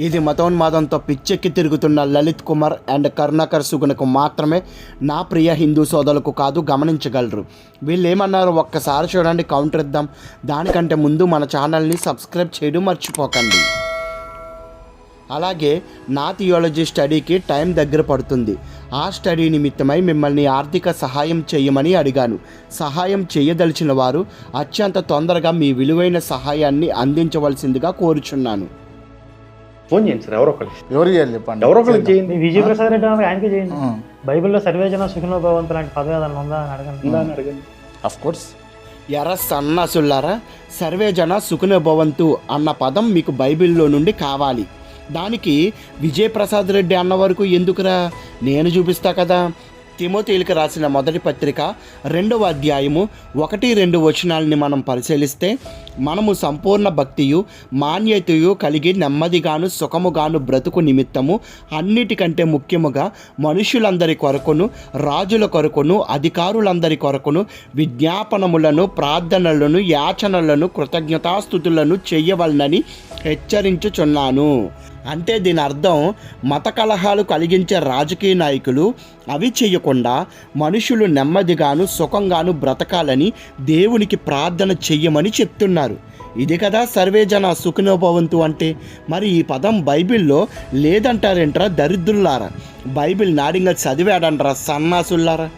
ఇది మతోన్మాదంతో పిచ్చెక్కి తిరుగుతున్న లలిత్ కుమార్ అండ్ కరుణాకర్ సుగుణకు మాత్రమే నా ప్రియ హిందూ సోదరులకు కాదు గమనించగలరు. వీళ్ళు ఏమన్నారు ఒక్కసారి చూడండి కౌంటర్ ఇద్దాం. దానికంటే ముందు మన ఛానల్ని సబ్స్క్రైబ్ చేయడం మర్చిపోకండి. అలాగే నా థియాలజీ స్టడీకి టైం దగ్గర పడుతుంది. ఆ స్టడీ నిమిత్తమై మిమ్మల్ని ఆర్థిక సహాయం చేయమని అడిగాను. సహాయం చేయదలిచిన వారు అత్యంత తొందరగా మీ విలువైన సహాయాన్ని అందించవలసిందిగా కోరుచున్నాను. ఫోన్ చేయండి సార్ ఎవరో ఒకరు ఎవరు చేయాలి చెప్పండి. ఎవరో ఒకరికి చేయండి. విజయ ప్రసాద్ రెడ్డి అన్నారు ఆయనకే చేయండి. బైబిల్లో సర్వేజన సుఖినో భవంతు లాంటి పదవి ఏదైనా ఉందా అని అడగండి. ఉందా అని అడగండి. అఫ్ కోర్స్ ఎర్ర సన్నాసుల్లారా సర్వే జన సుఖన భవంతు అన్న పదం మీకు బైబిల్లో నుండి కావాలి. దానికి విజయప్రసాద్ రెడ్డి అన్న వరకు ఎందుకురా? నేను చూపిస్తా కదా. తిమోతీలకు రాసిన మొదటి పత్రిక రెండవ అధ్యాయము ఒకటి రెండు వచనాలని మనం పరిశీలిస్తే మనము సంపూర్ణ భక్తియు మాన్యతయు కలిగి నెమ్మదిగాను సుఖముగాను బ్రతుకు నిమిత్తము అన్నిటికంటే ముఖ్యముగా మనుషులందరి కొరకును రాజుల కొరకును అధికారులందరి కొరకును విజ్ఞాపనములను ప్రార్థనలను యాచనలను కృతజ్ఞతాస్థుతులను చేయవలనని హెచ్చరించుచున్నాను. అంటే దీని అర్థం మత కలహాలు కలిగించే రాజకీయ నాయకులు అవి చేయకుండా మనుషులు నెమ్మదిగాను సుఖంగాను బ్రతకాలని దేవునికి ప్రార్థన చెయ్యమని చెప్తున్నారు. ఇది కదా సర్వేజన సుఖనోభవంతు అంటే. మరి ఈ పదం బైబిల్లో లేదంటారేంట్రా దరిద్రులారా? బైబిల్ నాడింగా చదివాడంట్రా సన్నాసుల్లారా?